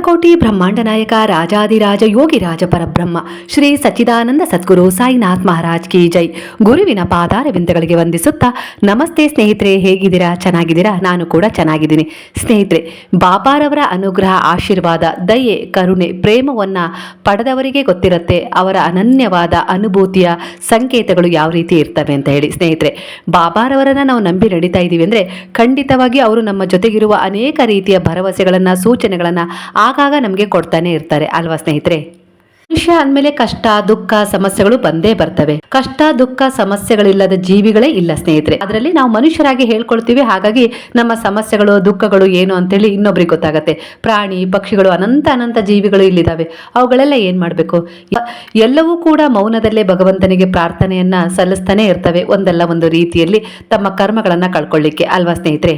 ಅನಂತಕೋಟಿ ಬ್ರಹ್ಮಾಂಡ ನಾಯಕ ರಾಜಾದಿರಾಜ ಯೋಗಿ ರಾಜ ಪರಬ್ರಹ್ಮ, ಶ್ರೀ ಸಚ್ಚಿದಾನಂದ ಸದ್ಗುರು ಸಾಯಿನಾಥ್ ಮಹಾರಾಜ್ ಕಿ ಜೈ. ಗುರುವಿನ ಪಾದಾರವಿಂದಗಳಿಗೆ ವಂದಿಸುತ್ತಾ, ನಮಸ್ತೆ ಸ್ನೇಹಿತರೆ, ಹೇಗಿದ್ದೀರಾ? ಚೆನ್ನಾಗಿದ್ದೀರಾ? ನಾನು ಕೂಡ ಚೆನ್ನಾಗಿದ್ದೀನಿ. ಸ್ನೇಹಿತರೆ, ಬಾಬಾರವರ ಅನುಗ್ರಹ, ಆಶೀರ್ವಾದ, ದಯೆ, ಕರುಣೆ, ಪ್ರೇಮವನ್ನ ಪಡೆದವರಿಗೆ ಗೊತ್ತಿರುತ್ತೆ. ಅವರ ಅನನ್ಯವಾದ ಅನುಭೂತಿಯ ಸಂಕೇತಗಳು ಯಾವ ರೀತಿ ಇರ್ತವೆ ಅಂತ ಹೇಳಿ. ಸ್ನೇಹಿತರೆ, ಬಾಬಾರವರನ್ನು ನಾವು ನಂಬಿ ನಡೀತಾ ಇದ್ದೀವಿ ಅಂದ್ರೆ ಖಂಡಿತವಾಗಿ ಅವರು ನಮ್ಮ ಜೊತೆಗಿರುವ ಅನೇಕ ರೀತಿಯ ಭರವಸೆಗಳನ್ನ, ಸೂಚನೆಗಳನ್ನ ಆಗಾಗ ನಮಗೆ ಕೊಡ್ತಾನೆ ಇರ್ತಾರೆ, ಅಲ್ವಾ ಸ್ನೇಹಿತರೆ? ಮನುಷ್ಯ ಅಂದಮೇಲೆ ಕಷ್ಟ, ದುಃಖ, ಸಮಸ್ಯೆಗಳು ಬಂದೇ ಬರ್ತವೆ. ಕಷ್ಟ, ದುಃಖ, ಸಮಸ್ಯೆಗಳಿಲ್ಲದ ಜೀವಿಗಳೇ ಇಲ್ಲ ಸ್ನೇಹಿತರೆ. ಅದರಲ್ಲಿ ನಾವು ಮನುಷ್ಯರಾಗಿ ಹೇಳ್ಕೊಳ್ತೀವಿ, ಹಾಗಾಗಿ ನಮ್ಮ ಸಮಸ್ಯೆಗಳು, ದುಃಖಗಳು ಏನು ಅಂತೇಳಿ ಇನ್ನೊಬ್ರಿಗೆ ಗೊತ್ತಾಗತ್ತೆ. ಪ್ರಾಣಿ, ಪಕ್ಷಿಗಳು, ಅನಂತ ಅನಂತ ಜೀವಿಗಳು ಇಲ್ಲಿದ್ದಾವೆ ಅವುಗಳೆಲ್ಲ ಏನ್ ಮಾಡಬೇಕು? ಎಲ್ಲವೂ ಕೂಡ ಮೌನದಲ್ಲೇ ಭಗವಂತನಿಗೆ ಪ್ರಾರ್ಥನೆಯನ್ನ ಸಲ್ಲಿಸ್ತಾನೆ ಇರ್ತವೆ, ಒಂದಲ್ಲ ಒಂದು ರೀತಿಯಲ್ಲಿ ತಮ್ಮ ಕರ್ಮಗಳನ್ನ ಕಳ್ಕೊಳ್ಳಿಕ್ಕೆ, ಅಲ್ವಾ ಸ್ನೇಹಿತರೆ?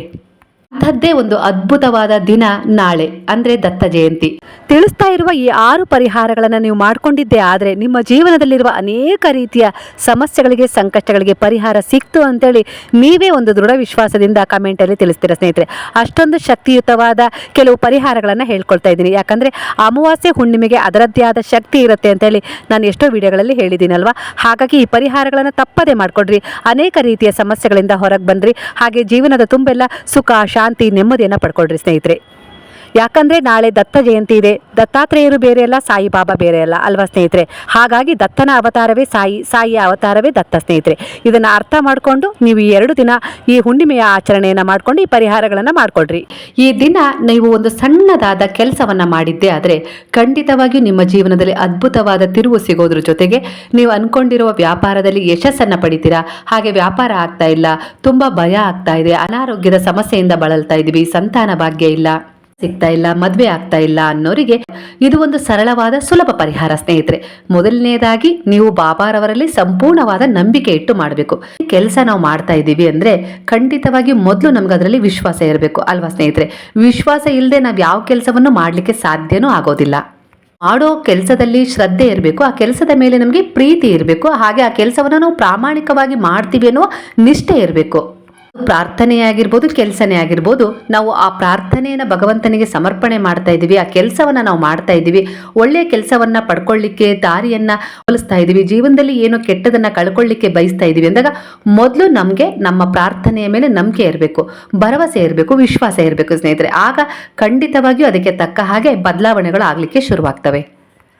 ಅಂಥದ್ದೇ ಒಂದು ಅದ್ಭುತವಾದ ದಿನ ನಾಳೆ, ಅಂದ್ರೆ ದತ್ತ ಜಯಂತಿ. ತಿಳಿಸ್ತಾ ಇರುವ ಈ ಆರು ಪರಿಹಾರಗಳನ್ನು ನೀವು ಮಾಡ್ಕೊಂಡಿದ್ದೆ ಆದರೆ ನಿಮ್ಮ ಜೀವನದಲ್ಲಿರುವ ಅನೇಕ ರೀತಿಯ ಸಮಸ್ಯೆಗಳಿಗೆ, ಸಂಕಷ್ಟಗಳಿಗೆ ಪರಿಹಾರ ಸಿಕ್ತು ಅಂತೇಳಿ ನೀವೇ ಒಂದು ದೃಢ ವಿಶ್ವಾಸದಿಂದ ಕಮೆಂಟಲ್ಲಿ ತಿಳಿಸ್ತೀರ ಸ್ನೇಹಿತರೆ. ಅಷ್ಟೊಂದು ಶಕ್ತಿಯುತವಾದ ಕೆಲವು ಪರಿಹಾರಗಳನ್ನು ಹೇಳ್ಕೊಳ್ತಾ ಇದ್ದೀನಿ. ಯಾಕಂದರೆ ಅಮಾವಾಸ್ಯೆ ಹುಣ್ಣಿಮೆಗೆ ಅದರದ್ದೇ ಆದ ಶಕ್ತಿ ಇರುತ್ತೆ ಅಂತೇಳಿ ನಾನು ಎಷ್ಟೋ ವಿಡಿಯೋಗಳಲ್ಲಿ ಹೇಳಿದ್ದೀನಲ್ವಾ? ಹಾಗಾಗಿ ಈ ಪರಿಹಾರಗಳನ್ನು ತಪ್ಪದೇ ಮಾಡಿಕೊಡ್ರಿ. ಅನೇಕ ರೀತಿಯ ಸಮಸ್ಯೆಗಳಿಂದ ಹೊರಗೆ ಬಂದ್ರಿ. ಹಾಗೆ ಜೀವನದ ತುಂಬೆಲ್ಲ ಸುಖ ಶಾಂತಿ ನೆಮ್ಮದಿಯನ್ನು ಪಡ್ಕೊಳ್ರಿ ಸ್ನೇಹಿತರೆ. ಯಾಕಂದ್ರೆ ನಾಳೆ ದತ್ತ ಜಯಂತಿ ಇದೆ. ದತ್ತಾತ್ರೇಯರು ಬೇರೆ ಅಲ್ಲ, ಸಾಯಿಬಾಬಾ ಬೇರೆ ಅಲ್ಲ, ಅಲ್ವಾ ಸ್ನೇಹಿತರೆ? ಹಾಗಾಗಿ ದತ್ತನ ಅವತಾರವೇ ಸಾಯಿ, ಸಾಯಿಯ ಅವತಾರವೇ ದತ್ತ ಸ್ನೇಹಿತರೆ. ಇದನ್ನು ಅರ್ಥ ಮಾಡಿಕೊಂಡು ನೀವು ಈ ಎರಡು ದಿನ ಈ ಹುಣ್ಣಿಮೆಯ ಆಚರಣೆಯನ್ನು ಮಾಡ್ಕೊಂಡು ಈ ಪರಿಹಾರಗಳನ್ನು ಮಾಡ್ಕೊಳ್ರಿ. ಈ ದಿನ ನೀವು ಒಂದು ಸಣ್ಣದಾದ ಕೆಲಸವನ್ನು ಮಾಡಿದ್ದೆ ಆದರೆ ಖಂಡಿತವಾಗಿಯೂ ನಿಮ್ಮ ಜೀವನದಲ್ಲಿ ಅದ್ಭುತವಾದ ತಿರುವು ಸಿಗೋದ್ರ ಜೊತೆಗೆ ನೀವು ಅಂದ್ಕೊಂಡಿರುವ ವ್ಯಾಪಾರದಲ್ಲಿ ಯಶಸ್ಸನ್ನು ಪಡಿತೀರಾ? ಹಾಗೆ ವ್ಯಾಪಾರ ಆಗ್ತಾ ಇಲ್ಲ, ತುಂಬ ಭಯ ಆಗ್ತಾ ಇದೆ, ಅನಾರೋಗ್ಯದ ಸಮಸ್ಯೆಯಿಂದ ಬಳಲ್ತಾ ಇದ್ದೀವಿ ಸಂತಾನ ಭಾಗ್ಯ ಇಲ್ಲ. ಸಿಗ್ತಾ ಇಲ್ಲ, ಮದುವೆ ಆಗ್ತಾ ಇಲ್ಲ ಅನ್ನೋರಿಗೆ ಇದು ಒಂದು ಸರಳವಾದ ಸುಲಭ ಪರಿಹಾರ, ಸ್ನೇಹಿತರೆ. ಮೊದಲನೇದಾಗಿ ನೀವು ಬಾಬಾರವರಲ್ಲಿ ಸಂಪೂರ್ಣವಾದ ನಂಬಿಕೆ ಇಟ್ಟು ಮಾಡಬೇಕು. ಕೆಲಸ ನಾವು ಮಾಡ್ತಾ ಇದ್ದೀವಿ ಅಂದ್ರೆ ಖಂಡಿತವಾಗಿ ಮೊದಲು ನಮ್ಗೆ ಅದರಲ್ಲಿ ವಿಶ್ವಾಸ ಇರಬೇಕು, ಅಲ್ವಾ ಸ್ನೇಹಿತರೆ? ವಿಶ್ವಾಸ ಇಲ್ಲದೆ ನಾವು ಯಾವ ಕೆಲಸವನ್ನು ಮಾಡಲಿಕ್ಕೆ ಸಾಧ್ಯನೂ ಆಗೋದಿಲ್ಲ. ಮಾಡೋ ಕೆಲಸದಲ್ಲಿ ಶ್ರದ್ಧೆ ಇರಬೇಕು, ಆ ಕೆಲಸದ ಮೇಲೆ ನಮಗೆ ಪ್ರೀತಿ ಇರಬೇಕು, ಹಾಗೆ ಆ ಕೆಲಸವನ್ನು ನಾವು ಪ್ರಾಮಾಣಿಕವಾಗಿ ಮಾಡ್ತೀವಿ ಅನ್ನೋ ನಿಷ್ಠೆ ಇರಬೇಕು. ಪ್ರಾರ್ಥನೆ ಆಗಿರ್ಬೋದು ಕೆಲಸನೇ ಆಗಿರ್ಬೋದು ನಾವು ಆ ಪ್ರಾರ್ಥನೆಯನ್ನು ಭಗವಂತನಿಗೆ ಸಮರ್ಪಣೆ ಮಾಡ್ತಾ ಇದ್ದೀವಿ, ಆ ಕೆಲಸವನ್ನು ನಾವು ಮಾಡ್ತಾ ಇದ್ದೀವಿ, ಒಳ್ಳೆಯ ಕೆಲಸವನ್ನು ಪಡ್ಕೊಳ್ಳಿಕ್ಕೆ, ದಾರಿಯನ್ನು ಹೋಲಿಸ್ತಾ ಇದ್ದೀವಿ, ಜೀವನದಲ್ಲಿ ಏನೋ ಕೆಟ್ಟದನ್ನು ಕಳ್ಕೊಳ್ಳಿಕ್ಕೆ ಬಯಸ್ತಾ ಇದ್ದೀವಿ ಅಂದಾಗ ಮೊದಲು ನಮಗೆ ನಮ್ಮ ಪ್ರಾರ್ಥನೆಯ ಮೇಲೆ ನಂಬಿಕೆ ಇರಬೇಕು, ಭರವಸೆ ಇರಬೇಕು, ವಿಶ್ವಾಸ ಇರಬೇಕು ಸ್ನೇಹಿತರೆ. ಆಗ ಖಂಡಿತವಾಗಿಯೂ ಅದಕ್ಕೆ ತಕ್ಕ ಹಾಗೆ ಬದಲಾವಣೆಗಳು ಆಗಲಿಕ್ಕೆ ಶುರುವಾಗ್ತವೆ.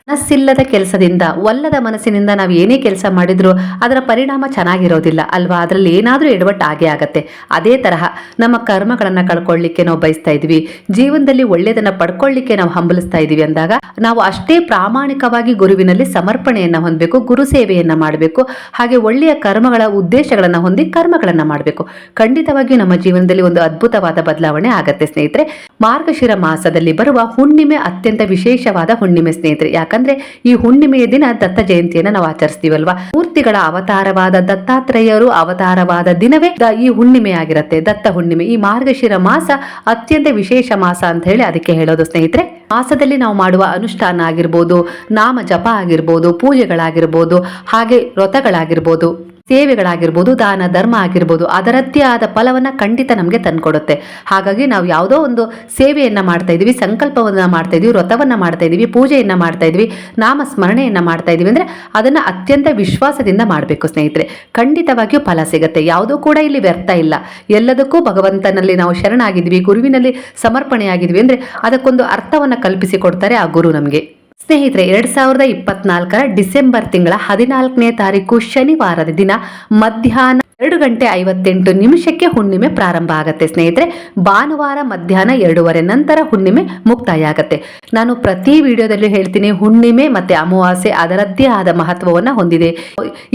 ಮನಸ್ಸಿಲ್ಲದ ಕೆಲಸದಿಂದ, ಒಲ್ಲದ ಮನಸ್ಸಿನಿಂದ ನಾವು ಏನೇ ಕೆಲಸ ಮಾಡಿದ್ರು ಅದರ ಪರಿಣಾಮ ಚೆನ್ನಾಗಿರೋದಿಲ್ಲ ಅಲ್ವಾ? ಅದರಲ್ಲಿ ಏನಾದರೂ ಎಡವಟ್ಟು ಆಗೇ ಆಗತ್ತೆ. ಅದೇ ತರಹ ನಮ್ಮ ಕರ್ಮಗಳನ್ನು ಕಳ್ಕೊಳ್ಳಿಕ್ಕೆ ನಾವು ಬಯಸ್ತಾ ಇದ್ವಿ. ಜೀವನದಲ್ಲಿ ಒಳ್ಳೆಯದನ್ನ ಪಡ್ಕೊಳ್ಳಿಕ್ಕೆ ನಾವು ಹಂಬಲಿಸ್ತಾ ಇದೀವಿ ಅಂದಾಗ ನಾವು ಅಷ್ಟೇ ಪ್ರಾಮಾಣಿಕವಾಗಿ ಗುರುವಿನಲ್ಲಿ ಸಮರ್ಪಣೆಯನ್ನ ಹೊಂದಬೇಕು, ಗುರು ಸೇವೆಯನ್ನ ಮಾಡಬೇಕು. ಹಾಗೆ ಒಳ್ಳೆಯ ಕರ್ಮಗಳ ಉದ್ದೇಶಗಳನ್ನ ಹೊಂದಿ ಕರ್ಮಗಳನ್ನ ಮಾಡಬೇಕು. ಖಂಡಿತವಾಗಿಯೂ ನಮ್ಮ ಜೀವನದಲ್ಲಿ ಒಂದು ಅದ್ಭುತವಾದ ಬದಲಾವಣೆ ಆಗತ್ತೆ ಸ್ನೇಹಿತರೆ. ಮಾರ್ಗಶಿರ ಮಾಸದಲ್ಲಿ ಬರುವ ಹುಣ್ಣಿಮೆ ಅತ್ಯಂತ ವಿಶೇಷವಾದ ಹುಣ್ಣಿಮೆ ಸ್ನೇಹಿತರೆ. ಯಾಕಂದ್ರೆ ಈ ಹುಣ್ಣಿಮೆಯ ದಿನ ದತ್ತ ಜಯಂತಿಯನ್ನ ನಾವು ಆಚರಿಸ್ತೀವಲ್ವಾ? ಮೂರ್ತಿಗಳ ಅವತಾರವಾದ ದತ್ತಾತ್ರೇಯರು ಅವತಾರವಾದ ದಿನವೇ ಈ ಹುಣ್ಣಿಮೆ ಆಗಿರುತ್ತೆ ದತ್ತ ಹುಣ್ಣಿಮೆ. ಈ ಮಾರ್ಗಶಿರ ಮಾಸ ಅತ್ಯಂತ ವಿಶೇಷ ಮಾಸ ಅಂತ ಹೇಳಿ ಅದಕ್ಕೆ ಹೇಳೋದು ಸ್ನೇಹಿತರೆ. ಮಾಸದಲ್ಲಿ ನಾವು ಮಾಡುವ ಅನುಷ್ಠಾನ ಆಗಿರ್ಬೋದು, ನಾಮ ಜಪ ಆಗಿರ್ಬೋದು, ಪೂಜೆಗಳಾಗಿರ್ಬೋದು, ಹಾಗೆ ವ್ರತಗಳಾಗಿರ್ಬೋದು. ಸೇವೆಗಳಾಗಿರ್ಬೋದು, ದಾನ, ಧರ್ಮ ಆಗಿರ್ಬೋದು, ಅದರದ್ದೇ ಆದ ಫಲವನ್ನ ಖಂಡಿತ ನಮಗೆ ತಂದುಕೊಡುತ್ತೆ. ಹಾಗಾಗಿ ನಾವು ಯಾವುದೋ ಒಂದು ಸೇವೆಯನ್ನ ಮಾಡ್ತಾ ಇದೀವಿ, ಸಂಕಲ್ಪವನ್ನ ಮಾಡ್ತಾ ಇದೀವಿ, ವ್ರತವನ್ನ ಮಾಡ್ತಾ ಇದೀವಿ, ಪೂಜೆಯನ್ನ ಮಾಡ್ತಾ ಇದೀವಿ ನಾಮ ಸ್ಮರಣೆಯನ್ನ ಮಾಡ್ತಾ ಇದೀವಿ ಅಂದ್ರೆ ಅದನ್ನ ಅತ್ಯಂತ ವಿಶ್ವಾಸದಿಂದ ಮಾಡಬೇಕು ಸ್ನೇಹಿತರೆ. ಖಂಡಿತವಾಗಿಯೂ ಫಲ ಸಿಗುತ್ತೆ. ಯಾವುದೂ ಕೂಡ ಇಲ್ಲಿ ವ್ಯರ್ಥ ಇಲ್ಲ. ಎಲ್ಲದಕ್ಕೂ ಭಗವಂತನಲ್ಲಿ ನಾವು ಶರಣಾಗಿದ್ವಿ ಗುರುವಿನಲ್ಲಿ ಸಮರ್ಪಣೆಯಾಗಿದ್ವಿ ಅಂದ್ರೆ ಅದಕ್ಕೊಂದು ಅರ್ಥವನ್ನ ಕಲ್ಪಿಸಿ ಕೊಡ್ತಾರೆ ಆ ಗುರು ನಮಗೆ. ಸ್ನೇಹಿತರೆ ಎರಡ್ ಸಾವಿರದ ಇಪ್ಪತ್ನಾಲ್ಕರ ಡಿಸೆಂಬರ್ ತಿಂಗಳ ಹದಿನಾಲ್ಕನೇ ತಾರೀಕು ಶನಿವಾರದ ದಿನ ಮಧ್ಯಾಹ್ನ ಎರಡು ಗಂಟೆ ಐವತ್ತೆಂಟು ನಿಮಿಷಕ್ಕೆ ಹುಣ್ಣಿಮೆ ಪ್ರಾರಂಭ ಆಗುತ್ತೆ. ಸ್ನೇಹಿತರೆ, ಭಾನುವಾರ ಮಧ್ಯಾಹ್ನ ಎರಡೂವರೆ ನಂತರ ಹುಣ್ಣಿಮೆ ಮುಕ್ತಾಯ ಆಗುತ್ತೆ ನಾನು ಪ್ರತಿ ವಿಡಿಯೋದಲ್ಲಿ ಹೇಳ್ತೀನಿ, ಹುಣ್ಣಿಮೆ ಮತ್ತೆ ಅಮಾವಾಸ್ಯೆ ಅದರದ್ದೇ ಆದ ಮಹತ್ವವನ್ನ ಹೊಂದಿದೆ.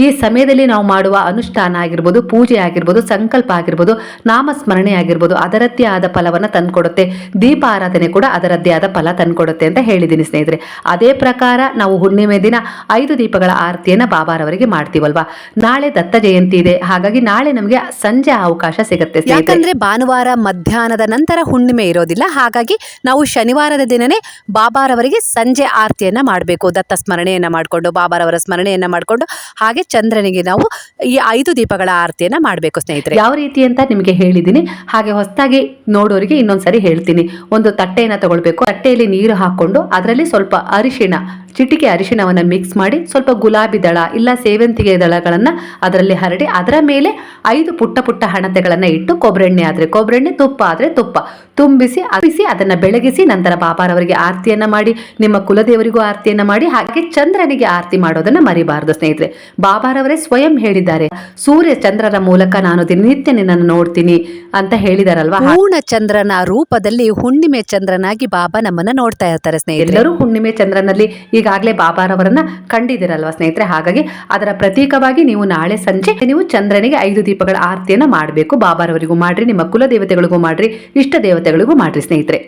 ಈ ಸಮಯದಲ್ಲಿ ನಾವು ಮಾಡುವ ಅನುಷ್ಠಾನ ಆಗಿರ್ಬೋದು, ಪೂಜೆ ಆಗಿರ್ಬೋದು, ಸಂಕಲ್ಪ ಆಗಿರ್ಬೋದು, ನಾಮಸ್ಮರಣೆ ಆಗಿರ್ಬೋದು, ಅದರದ್ದೇ ಆದ ಫಲವನ್ನ ತಂದ್ಕೊಡುತ್ತೆ. ದೀಪ ಆರಾಧನೆ ಕೂಡ ಅದರದ್ದೇ ಆದ ಫಲ ತಂದ್ಕೊಡುತ್ತೆ ಅಂತ ಹೇಳಿದ್ದೀನಿ ಸ್ನೇಹಿತರೆ. ಅದೇ ಪ್ರಕಾರ ನಾವು ಹುಣ್ಣಿಮೆ ದಿನ ಐದು ದೀಪಗಳ ಆರತಿಯನ್ನ ಬಾಬಾರವರಿಗೆ ಮಾಡ್ತೀವಲ್ವಾ? ನಾಳೆ ದತ್ತ ಜಯಂತಿ ಇದೆ, ಹಾಗಾಗಿ ಹಾಗಾಗಿ ನಾಳೆ ನಮಗೆ ಸಂಜೆ ಅವಕಾಶ ಸಿಗುತ್ತೆ. ಯಾಕಂದ್ರೆ ಭಾನುವಾರ ಮಧ್ಯಾಹ್ನದ ನಂತರ ಹುಣ್ಣಿಮೆ ಇರೋದಿಲ್ಲ. ಹಾಗಾಗಿ ನಾವು ಶನಿವಾರದ ದಿನನೇ ಬಾಬಾರವರಿಗೆ ಸಂಜೆ ಆರತಿಯನ್ನ ಮಾಡಬೇಕು. ದತ್ತ ಸ್ಮರಣೆಯನ್ನ ಮಾಡಿಕೊಂಡು ಬಾಬಾರವರ ಸ್ಮರಣೆಯನ್ನ ಮಾಡಿಕೊಂಡು ಹಾಗೆ ಚಂದ್ರನಿಗೆ ನಾವು ಈ ಐದು ದೀಪಗಳ ಆರತಿಯನ್ನ ಮಾಡಬೇಕು ಸ್ನೇಹಿತರೆ. ಯಾವ ರೀತಿ ಅಂತ ನಿಮಗೆ ಹೇಳಿದ್ದೀನಿ. ಹಾಗೆ ಹೊಸದಾಗಿ ನೋಡೋರಿಗೆ ಇನ್ನೊಂದ್ಸರಿ ಹೇಳ್ತೀನಿ. ಒಂದು ತಟ್ಟೆಯನ್ನು ತಗೊಳ್ಬೇಕು. ತಟ್ಟೆಯಲ್ಲಿ ನೀರು ಹಾಕೊಂಡು ಅದರಲ್ಲಿ ಸ್ವಲ್ಪ ಅರಿಶಿಣ ಚಿಟಿಕೆ ಅರಿಶಿಣವನ್ನು ಮಿಕ್ಸ್ ಮಾಡಿ ಸ್ವಲ್ಪ ಗುಲಾಬಿ ದಳ ಇಲ್ಲ ಸೇವಂತಿಗೆ ದಳಗಳನ್ನು ಅದರಲ್ಲಿ ಹರಡಿ ಅದರ ಮೇಲೆ ಐದು ಪುಟ್ಟ ಪುಟ್ಟ ಹಣತೆಗಳನ್ನು ಇಟ್ಟು ಕೊಬ್ಬರೆಣ್ಣೆ ಆದ್ರೆ ಕೊಬ್ಬರೆಣ್ಣೆ ತುಪ್ಪ ಆದ್ರೆ ತುಪ್ಪ. ತುಂಬಿಸಿ ಅರ್ಪಿಸಿ ಅದನ್ನ ಬೆಳಗಿಸಿ ನಂತರ ಬಾಬಾರವರಿಗೆ ಆರತಿಯನ್ನ ಮಾಡಿ ನಿಮ್ಮ ಕುಲದೇವರಿಗೂ ಆರತಿಯನ್ನ ಮಾಡಿ ಹಾಗೆ ಚಂದ್ರನಿಗೆ ಆರತಿ ಮಾಡೋದನ್ನ ಮರಿಬಾರದು ಸ್ನೇಹಿತರೆ. ಬಾಬಾರವರೇ ಸ್ವಯಂ ಹೇಳಿದ್ದಾರೆ ಸೂರ್ಯ ಚಂದ್ರರ ಮೂಲಕ ನಾನು ದಿನನಿತ್ಯ ನಿನ್ನನ್ನು ನೋಡ್ತೀನಿ ಅಂತ ಹೇಳಿದಾರಲ್ವಾ? ಪೂರ್ಣ ಚಂದ್ರನ ರೂಪದಲ್ಲಿ ಹುಣ್ಣಿಮೆ ಚಂದ್ರನಾಗಿ ಬಾಬಾ ನಮ್ಮನ್ನ ನೋಡ್ತಾ ಇರ್ತಾರೆ ಸ್ನೇಹಿತರೆ. ಎಲ್ಲರೂ ಹುಣ್ಣಿಮೆ ಚಂದ್ರನಲ್ಲಿ ಈಗಾಗಲೇ ಬಾಬಾರವರನ್ನ ಕಂಡಿದ್ದೀರಲ್ವಾ ಸ್ನೇಹಿತರೆ? ಹಾಗಾಗಿ ಅದರ ಪ್ರತೀಕವಾಗಿ ನೀವು ನಾಳೆ ಸಂಜೆ ನೀವು ಚಂದ್ರನಿಗೆ ಐದು ದೀಪಗಳ ಆರತಿಯನ್ನ ಮಾಡಬೇಕು. ಬಾಬಾರವರಿಗೂ ಮಾಡ್ರಿ, ನಿಮ್ಮ ಕುಲ ದೇವತೆಗಳಿಗೂ ಮಾಡ್ರಿ, ಇಷ್ಟ ದೇವತೆಗಳಿಗೂ ಮಾಡ್ರಿ ಸ್ನೇಹಿತರೆ.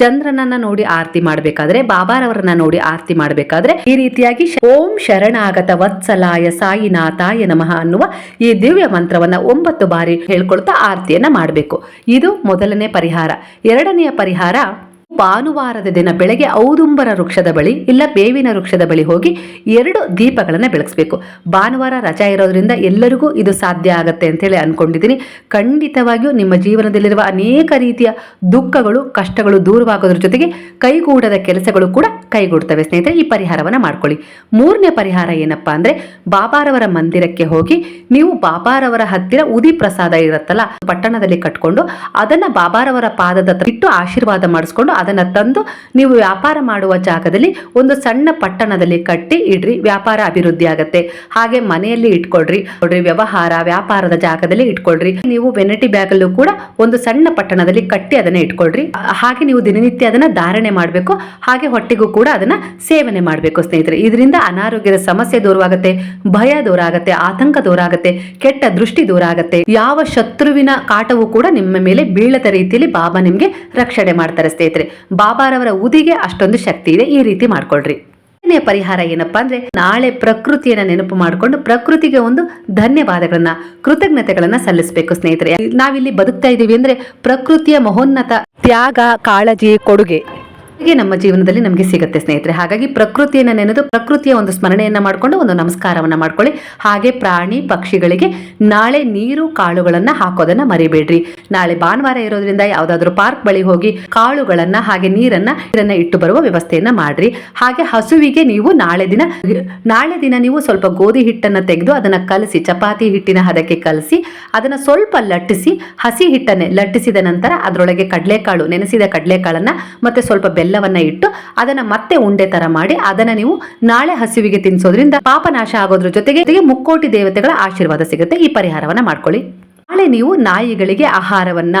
ಚಂದ್ರನನ್ನ ನೋಡಿ ಆರತಿ ಮಾಡಬೇಕಾದ್ರೆ, ಬಾಬಾರವರನ್ನ ನೋಡಿ ಆರತಿ ಮಾಡಬೇಕಾದ್ರೆ, ಈ ರೀತಿಯಾಗಿ ಓಂ ಶರಣಾಗತ ವತ್ಸಲಾಯ ಸಾಯಿನಾಥಾಯ ನಮಃ ಅನ್ನುವ ಈ ದಿವ್ಯ ಮಂತ್ರವನ್ನ ಒಂಬತ್ತು ಬಾರಿ ಹೇಳ್ಕೊಳ್ತಾ ಆರತಿಯನ್ನ ಮಾಡಬೇಕು. ಇದು ಮೊದಲನೇ ಪರಿಹಾರ. ಎರಡನೆಯ ಪರಿಹಾರ ಭಾನುವಾರದ ದಿನ ಬೆಳಗ್ಗೆ ಔದುಂಬರ ವೃಕ್ಷದ ಬಳಿ ಇಲ್ಲ ಬೇವಿನ ವೃಕ್ಷದ ಬಳಿ ಹೋಗಿ ಎರಡು ದೀಪಗಳನ್ನು ಬೆಳಗಿಸ್ಬೇಕು. ಭಾನುವಾರ ರಜಾ ಇರೋದ್ರಿಂದ ಎಲ್ಲರಿಗೂ ಇದು ಸಾಧ್ಯ ಆಗುತ್ತೆ ಅಂತೇಳಿ ಅಂದ್ಕೊಂಡಿದ್ದೀನಿ ಖಂಡಿತವಾಗಿಯೂ ನಿಮ್ಮ ಜೀವನದಲ್ಲಿರುವ ಅನೇಕ ರೀತಿಯ ದುಃಖಗಳು, ಕಷ್ಟಗಳು ದೂರವಾಗೋದ್ರ ಜೊತೆಗೆ ಕೈಗೂಡದ ಕೆಲಸಗಳು ಕೂಡ ಕೈಗೂಡ್ತವೆ. ಸ್ನೇಹಿತರೆ, ಈ ಪರಿಹಾರವನ್ನು ಮಾಡ್ಕೊಳ್ಳಿ. ಮೂರನೇ ಪರಿಹಾರ ಏನಪ್ಪಾ ಅಂದ್ರೆ ಬಾಬಾರವರ ಮಂದಿರಕ್ಕೆ ಹೋಗಿ ನೀವು ಬಾಬಾರವರ ಹತ್ತಿರ ಉದಿ ಪ್ರಸಾದ ಇರುತ್ತಲ್ಲ, ಪಟ್ಟಣದಲ್ಲಿ ಕಟ್ಕೊಂಡು ಅದನ್ನ ಬಾಬಾರವರ ಪಾದದ ಇಟ್ಟು ಆಶೀರ್ವಾದ ಮಾಡಿಸ್ಕೊಂಡು ಅದನ್ನ ತಂದು ನೀವು ವ್ಯಾಪಾರ ಮಾಡುವ ಜಾಗದಲ್ಲಿ ಒಂದು ಸಣ್ಣ ಪಟ್ಟಣದಲ್ಲಿ ಕಟ್ಟಿ ಇಡ್ರಿ, ವ್ಯಾಪಾರ ಅಭಿವೃದ್ಧಿ ಆಗತ್ತೆ. ಹಾಗೆ ಮನೆಯಲ್ಲಿ ಇಟ್ಕೊಳ್ರಿ, ನೋಡ್ರಿ ವ್ಯವಹಾರ, ವ್ಯಾಪಾರದ ಜಾಗದಲ್ಲಿ ಇಟ್ಕೊಳ್ರಿ. ನೀವು ವೆನಿಟಿ ಬ್ಯಾಗ್ ಅಲ್ಲೂ ಕೂಡ ಒಂದು ಸಣ್ಣ ಪಟ್ಟಣದಲ್ಲಿ ಕಟ್ಟಿ ಅದನ್ನ ಇಟ್ಕೊಳ್ರಿ. ಹಾಗೆ ನೀವು ದಿನನಿತ್ಯ ಅದನ್ನ ಧಾರಣೆ ಮಾಡಬೇಕು, ಹಾಗೆ ಹೊಟ್ಟೆಗೂ ಕೂಡ ಅದನ್ನ ಸೇವನೆ ಮಾಡಬೇಕು ಸ್ನೇಹಿತರೆ. ಇದರಿಂದ ಅನಾರೋಗ್ಯದ ಸಮಸ್ಯೆ ದೂರವಾಗುತ್ತೆ, ಭಯ ದೂರ ಆಗುತ್ತೆ ಆತಂಕ ದೂರ ಆಗುತ್ತೆ ಕೆಟ್ಟ ದೃಷ್ಟಿ ದೂರ ಆಗುತ್ತೆ ಯಾವ ಶತ್ರುವಿನ ಕಾಟವೂ ಕೂಡ ನಿಮ್ಮ ಮೇಲೆ ಬೀಳದ ರೀತಿಯಲ್ಲಿ ಬಾಬಾ ನಿಮ್ಗೆ ರಕ್ಷಣೆ ಮಾಡ್ತಾರೆ ಸ್ನೇಹಿತರೆ. ಬಾಬಾರವರ ಉದಿಗೆ ಅಷ್ಟೊಂದು ಶಕ್ತಿ ಇದೆ, ಈ ರೀತಿ ಮಾಡ್ಕೊಳ್ರಿ. ಪರಿಹಾರ ಏನಪ್ಪಾ ಅಂದ್ರೆ, ನಾಳೆ ಪ್ರಕೃತಿಯನ್ನ ನೆನಪು ಮಾಡಿಕೊಂಡು ಪ್ರಕೃತಿಗೆ ಒಂದು ಧನ್ಯವಾದಗಳನ್ನ, ಕೃತಜ್ಞತೆಗಳನ್ನ ಸಲ್ಲಿಸಬೇಕು ಸ್ನೇಹಿತರೆ. ನಾವಿಲ್ಲಿ ಬದುಕ್ತಾ ಇದ್ದೀವಿ ಅಂದ್ರೆ ಪ್ರಕೃತಿಯ ಮಹೋನ್ನತ ತ್ಯಾಗ, ಕಾಳಜಿ, ಕೊಡುಗೆ. ಹೀಗೆ ನಮ್ಮ ಜೀವನದಲ್ಲಿ ನಮಗೆ ಸಿಗುತ್ತೆ ಸ್ನೇಹಿತರೆ. ಹಾಗಾಗಿ ಪ್ರಕೃತಿಯನ್ನು ನೆನೆದು ಪ್ರಕೃತಿಯ ಒಂದು ಸ್ಮರಣೆಯನ್ನ ಮಾಡಿಕೊಂಡು ಒಂದು ನಮಸ್ಕಾರವನ್ನ ಮಾಡ್ಕೊಳ್ಳಿ. ಹಾಗೆ ಪ್ರಾಣಿ, ಪಕ್ಷಿಗಳಿಗೆ ನಾಳೆ ನೀರು, ಕಾಳುಗಳನ್ನ ಹಾಕೋದನ್ನ ಮರಿಬೇಡ್ರಿ. ನಾಳೆ ಭಾನುವಾರ ಇರೋದ್ರಿಂದ ಯಾವ್ದಾದ್ರು ಪಾರ್ಕ್ ಬಳಿ ಹೋಗಿ ಕಾಳುಗಳನ್ನ ಹಾಗೆ ನೀರನ್ನ ಇದನ್ನ ಇಟ್ಟು ಬರುವ ವ್ಯವಸ್ಥೆಯನ್ನ ಮಾಡ್ರಿ. ಹಾಗೆ ಹಸುವಿಗೆ ನೀವು ನಾಳೆ ದಿನ ನಾಳೆ ದಿನ ನೀವು ಸ್ವಲ್ಪ ಗೋಧಿ ಹಿಟ್ಟನ್ನ ತೆಗೆದು ಅದನ್ನ ಕಲಸಿ, ಚಪಾತಿ ಹಿಟ್ಟಿನ ಹದಕ್ಕೆ ಕಲಸಿ, ಅದನ್ನ ಸ್ವಲ್ಪ ಲಟ್ಟಿಸಿ, ಹಸಿ ಹಿಟ್ಟನ್ನೇ ಲಟ್ಟಿಸಿದ ನಂತರ ಅದರೊಳಗೆ ಕಡಲೆಕಾಳು, ನೆನೆಸಿದ ಕಡಲೆಕಾಳನ್ನ ಮತ್ತೆ ಸ್ವಲ್ಪ ಬೆಲ್ಲವನ್ನ ಇಟ್ಟು ಅದನ್ನ ಮತ್ತೆ ಉಂಡೆ ತರ ಮಾಡಿ ಅದನ್ನ ನೀವು ನಾಳೆ ಹಸಿವಿಗೆ ತಿನ್ಸೋದ್ರಿಂದ ಪಾಪನಾಶ ಆಗೋದ್ರ ಜೊತೆಗೆ ಮುಕ್ಕೋಟಿ ದೇವತೆಗಳ ಆಶೀರ್ವಾದ ಸಿಗುತ್ತೆ. ಈ ಪರಿಹಾರವನ್ನ ಮಾಡ್ಕೊಳ್ಳಿ. ನಾಳೆ ನೀವು ನಾಯಿಗಳಿಗೆ ಆಹಾರವನ್ನ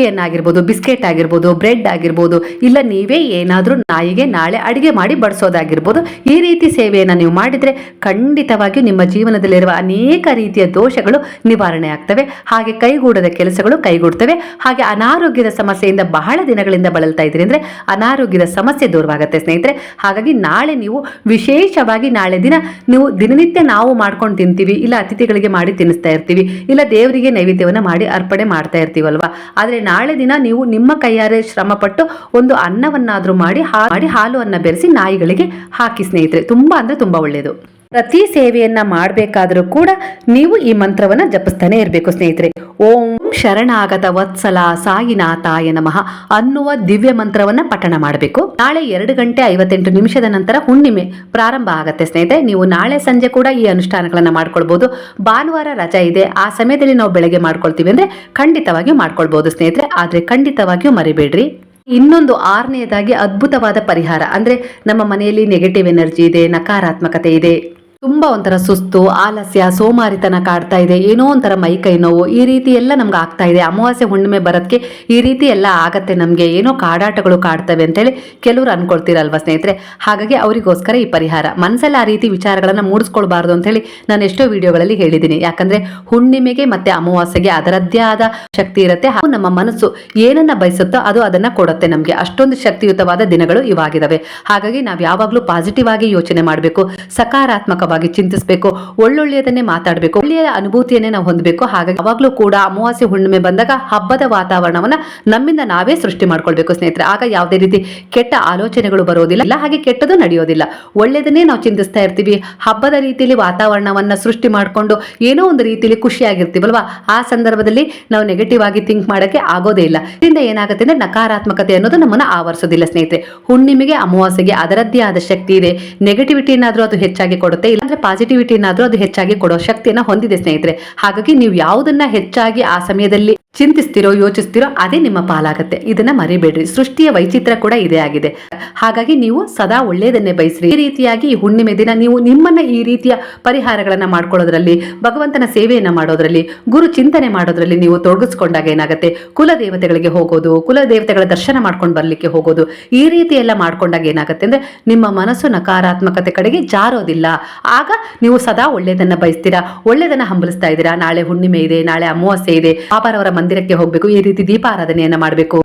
ರೊಟ್ಟಿಯನ್ನಾಗಿರ್ಬೋದು, ಬಿಸ್ಕೆಟ್ ಆಗಿರ್ಬೋದು, ಬ್ರೆಡ್ ಆಗಿರ್ಬೋದು, ಇಲ್ಲ ನೀವೇ ಏನಾದರೂ ನಾಯಿಗೆ ನಾಳೆ ಅಡುಗೆ ಮಾಡಿ ಬಡಿಸೋದಾಗಿರ್ಬೋದು, ಈ ರೀತಿ ಸೇವೆಯನ್ನು ನೀವು ಮಾಡಿದರೆ ಖಂಡಿತವಾಗಿಯೂ ನಿಮ್ಮ ಜೀವನದಲ್ಲಿರುವ ಅನೇಕ ರೀತಿಯ ದೋಷಗಳು ನಿವಾರಣೆ ಆಗ್ತವೆ. ಹಾಗೆ ಕೈಗೂಡದ ಕೆಲಸಗಳು ಕೈಗೂಡ್ತವೆ. ಹಾಗೆ ಅನಾರೋಗ್ಯದ ಸಮಸ್ಯೆಯಿಂದ ಬಹಳ ದಿನಗಳಿಂದ ಬಳಲ್ತಾ ಇದ್ರಿ ಅಂದರೆ ಅನಾರೋಗ್ಯದ ಸಮಸ್ಯೆ ದೂರವಾಗುತ್ತೆ ಸ್ನೇಹಿತರೆ. ಹಾಗಾಗಿ ನಾಳೆ ನೀವು ವಿಶೇಷವಾಗಿ ನಾಳೆ ದಿನ ನೀವು ದಿನನಿತ್ಯ ನಾವು ಮಾಡ್ಕೊಂಡು ತಿಂತೀವಿ, ಇಲ್ಲ ಅತಿಥಿಗಳಿಗೆ ಮಾಡಿ ತಿನ್ನಿಸ್ತಾ ಇರ್ತೀವಿ, ಇಲ್ಲ ದೇವರಿಗೆ ನೈವೇದ್ಯವನ್ನು ಮಾಡಿ ಅರ್ಪಣೆ ಮಾಡ್ತಾ ಇರ್ತೀವಲ್ವಾ? ಆದರೆ ನಾಳೆ ದಿನ ನೀವು ನಿಮ್ಮ ಕೈಯಾರೆ ಶ್ರಮಪಟ್ಟು ಒಂದು ಅನ್ನವನ್ನಾದರೂ ಮಾಡಿ ಮಾಡಿ ಹಾಲು ಅನ್ನ ಬೆರೆಸಿ ನಾಯಿಗಳಿಗೆ ಹಾಕಿ ಸ್ನೇಹಿತರೆ, ತುಂಬಾ ಅಂದ್ರೆ ತುಂಬಾ ಒಳ್ಳೆಯದು ಪ್ರತಿ ಸೇವೆಯನ್ನ ಮಾಡಬೇಕಾದರೂ ಕೂಡ ನೀವು ಈ ಮಂತ್ರವನ್ನ ಜಪಿಸ್ತಾನೆ ಇರಬೇಕು, ಸ್ನೇಹಿತರೆ. ಓಂ ಶರಣಾಗತ ವತ್ಸಲ ಸಾಯಿನಾಥಾಯ ನಮಃ ಅನ್ನುವ ದಿವ್ಯ ಮಂತ್ರವನ್ನ ಪಠಣ ಮಾಡಬೇಕು. ನಾಳೆ ಎರಡು ಗಂಟೆ ಐವತ್ತೆಂಟು ನಿಮಿಷದ ನಂತರ ಹುಣ್ಣಿಮೆ ಪ್ರಾರಂಭ ಆಗತ್ತೆ, ಸ್ನೇಹಿತರೆ. ನೀವು ನಾಳೆ ಸಂಜೆ ಕೂಡ ಈ ಅನುಷ್ಠಾನಗಳನ್ನ ಮಾಡ್ಕೊಳ್ಬಹುದು ಭಾನುವಾರ ರಜಾ ಇದೆ. ಆ ಸಮಯದಲ್ಲಿ ನಾವು ಬೆಳಗ್ಗೆ ಮಾಡ್ಕೊಳ್ತೀವಿ ಅಂದ್ರೆ ಖಂಡಿತವಾಗಿಯೂ ಮಾಡ್ಕೊಳ್ಬಹುದು ಸ್ನೇಹಿತರೆ. ಆದ್ರೆ ಖಂಡಿತವಾಗಿಯೂ ಮರಿಬೇಡ್ರಿ. ಇನ್ನೊಂದು ಆರನೆಯದಾಗಿ ಅದ್ಭುತವಾದ ಪರಿಹಾರ ಅಂದ್ರೆ ನಮ್ಮ ಮನೆಯಲ್ಲಿ ನೆಗೆಟಿವ್ ಎನರ್ಜಿ ಇದೆ, ನಕಾರಾತ್ಮಕತೆ ಇದೆ. ತುಂಬಾ ಒಂಥರ ಸುಸ್ತು, ಆಲಸ್ಯ, ಸೋಮಾರಿತನ ಕಾಡ್ತಾ ಇದೆ. ಏನೋ ಒಂಥರ ಮೈ ಕೈ ನೋವು, ಈ ರೀತಿ ಎಲ್ಲ ನಮ್ಗೆ ಆಗ್ತಾ ಇದೆ. ಅಮಾವಾಸ್ಯೆ ಹುಣ್ಣಿಮೆ ಬರೋದಕ್ಕೆ ಈ ರೀತಿ ಎಲ್ಲ ಆಗತ್ತೆ ನಮಗೆ. ಏನೋ ಕಾಡಾಟಗಳು ಕಾಡ್ತವೆ ಅಂತೇಳಿ ಕೆಲವರು ಅನ್ಕೊಳ್ತೀರಲ್ವ ಸ್ನೇಹಿತರೆ? ಹಾಗಾಗಿ ಅವರಿಗೋಸ್ಕರ ಈ ಪರಿಹಾರ. ಮನಸ್ಸಲ್ಲಿ ಆ ರೀತಿ ವಿಚಾರಗಳನ್ನು ಮೂಡಿಸ್ಕೊಳ್ಬಾರ್ದು ಅಂತೇಳಿ ನಾನು ಎಷ್ಟೋ ವಿಡಿಯೋಗಳಲ್ಲಿ ಹೇಳಿದ್ದೀನಿ. ಯಾಕಂದ್ರೆ ಹುಣ್ಣಿಮೆಗೆ ಮತ್ತೆ ಅಮಾವಾಸ್ಯೆಗೆ ಅದರದ್ದೇ ಆದ ಶಕ್ತಿ ಇರುತ್ತೆ. ಹಾಗೂ ನಮ್ಮ ಮನಸ್ಸು ಏನನ್ನ ಬಯಸುತ್ತೋ ಅದು ಅದನ್ನ ಕೊಡುತ್ತೆ ನಮಗೆ. ಅಷ್ಟೊಂದು ಶಕ್ತಿಯುತವಾದ ದಿನಗಳು ಇವಾಗಿದ್ದಾವೆ ಹಾಗಾಗಿ ನಾವು ಯಾವಾಗಲೂ ಪಾಸಿಟಿವ್ ಆಗಿ ಯೋಚನೆ ಮಾಡಬೇಕು. ಸಕಾರಾತ್ಮಕವಾಗಿ ಅಭಿಮುಖವಾಗಿ ಚಿಂತಿಸಬೇಕು, ಒಳ್ಳೊಳ್ಳೆಯದನ್ನೇ ಮಾತಾಡಬೇಕು, ಒಳ್ಳೆಯ ಅನುಭೂತಿಯನ್ನೇ ನಾವು ಹೊಂದಬೇಕು. ಹಾಗಾಗಿ ಯಾವಾಗಲೂ ಕೂಡ ಅಮಾವಾಸ್ಯ ಹುಣ್ಣಿಮೆ ಬಂದಾಗ ಹಬ್ಬದ ವಾತಾವರಣವನ್ನ ನಮ್ಮಿಂದ ನಾವೇ ಸೃಷ್ಟಿ ಮಾಡ್ಕೊಳ್ಬೇಕು ಸ್ನೇಹಿತರೆ. ಆಗ ಯಾವುದೇ ರೀತಿ ಕೆಟ್ಟ ಆಲೋಚನೆಗಳು ಬರೋದಿಲ್ಲ. ಇಲ್ಲ ಹಾಗೆ ಕೆಟ್ಟದು ನಡೆಯೋದಿಲ್ಲ. ಒಳ್ಳೆಯದನ್ನೇ ನಾವು ಚಿಂತಿಸ್ತಾ ಇರ್ತೀವಿ. ಹಬ್ಬದ ರೀತಿಯಲ್ಲಿ ವಾತಾವರಣವನ್ನ ಸೃಷ್ಟಿ ಮಾಡಿಕೊಂಡು ಏನೋ ಒಂದು ರೀತಿಯಲ್ಲಿ ಖುಷಿಯಾಗಿರ್ತೀವಲ್ವಾ? ಆ ಸಂದರ್ಭದಲ್ಲಿ ನಾವು ನೆಗೆಟಿವ್ ಆಗಿ ಥಿಂಕ್ ಮಾಡೋಕ್ಕೆ ಆಗೋದೇ ಇಲ್ಲ. ಇದರಿಂದ ಏನಾಗುತ್ತೆ ಅಂದ್ರೆ ನಕಾರಾತ್ಮಕತೆ ಅನ್ನೋದು ನಮ್ಮನ್ನ ಆವರಿಸೋದಿಲ್ಲ ಸ್ನೇಹಿತರೆ. ಹುಣ್ಣಿಮೆಗೆ, ಅಮಾವಾಸ್ಯೆಗೆ ಅದರದ್ದೇ ಆದ ಶಕ್ತಿ ಇದೆ. ನೆಗೆಟಿವಿಟಿನಾದ್ರೂ ಅದು ಹೆಚ್ಚಾಗಿ ಕೊಡುತ್ತೆ. ಇಲ್ಲಾಂದ್ರೆ ಪಾಸಿಟಿವಿಟಿನಾದ್ರೂ ಅದು ಹೆಚ್ಚಾಗಿ ಕೊಡೋ ಶಕ್ತಿಯನ್ನ ಹೊಂದಿದೆ, ಸ್ನೇಹಿತರೆ. ಹಾಗಾಗಿ ನೀವು ಯಾವುದನ್ನ ಹೆಚ್ಚಾಗಿ ಆ ಸಮಯದಲ್ಲಿ ಚಿಂತಿಸ್ತಿರೋ, ಯೋಚಿಸ್ತಿರೋ, ಅದೇ ನಿಮ್ಮ ಪಾಲಾಗತ್ತೆ. ಇದನ್ನ ಮರಿಬೇಡ್ರಿ. ಸೃಷ್ಟಿಯ ವೈಚಿತ್ರ ಕೂಡ ಇದೇ ಆಗಿದೆ. ಹಾಗಾಗಿ ನೀವು ಸದಾ ಒಳ್ಳೆಯದನ್ನೇ ಬಯಸ್ರಿ. ಈ ರೀತಿಯಾಗಿ ಈ ಹುಣ್ಣಿಮೆ ದಿನ ನೀವು ನಿಮ್ಮನ್ನ ಈ ರೀತಿಯ ಪರಿಹಾರಗಳನ್ನ ಮಾಡ್ಕೊಳ್ಳೋದ್ರಲ್ಲಿ, ಭಗವಂತನ ಸೇವೆಯನ್ನ ಮಾಡೋದ್ರಲ್ಲಿ, ಗುರು ಚಿಂತನೆ ಮಾಡೋದ್ರಲ್ಲಿ ನೀವು ತೊಡಗಿಸ್ಕೊಂಡಾಗ ಏನಾಗುತ್ತೆ? ಕುಲ ದೇವತೆಗಳಿಗೆ ಹೋಗೋದು ಕುಲ ದೇವತೆಗಳ ದರ್ಶನ ಮಾಡ್ಕೊಂಡು ಬರ್ಲಿಕ್ಕೆ ಹೋಗೋದು, ಈ ರೀತಿ ಎಲ್ಲ ಮಾಡ್ಕೊಂಡಾಗ ಏನಾಗುತ್ತೆ ಅಂದ್ರೆ ನಿಮ್ಮ ಮನಸ್ಸು ನಕಾರಾತ್ಮಕತೆ ಕಡೆಗೆ ಜಾರೋದಿಲ್ಲ. ಆಗ ನೀವು ಸದಾ ಒಳ್ಳೆಯದನ್ನ ಬಯಸ್ತೀರಾ? ಒಳ್ಳೆಯದನ್ನ ಹಂಬಲಿಸ್ತಾ ಇದ್ದೀರಾ ನಾಳೆ ಹುಣ್ಣಿಮೆ ಇದೆ, ನಾಳೆ ಅಮಾವಾಸ್ಯೆ ಇದೆ. ಬಾಬಾರವರ ಮಂದಿರಕ್ಕೆ ಹೋಗಬೇಕು, ಈ ರೀತಿ ದೀಪಾರಾಧನೆಯನ್ನ ಮಾಡಬೇಕು.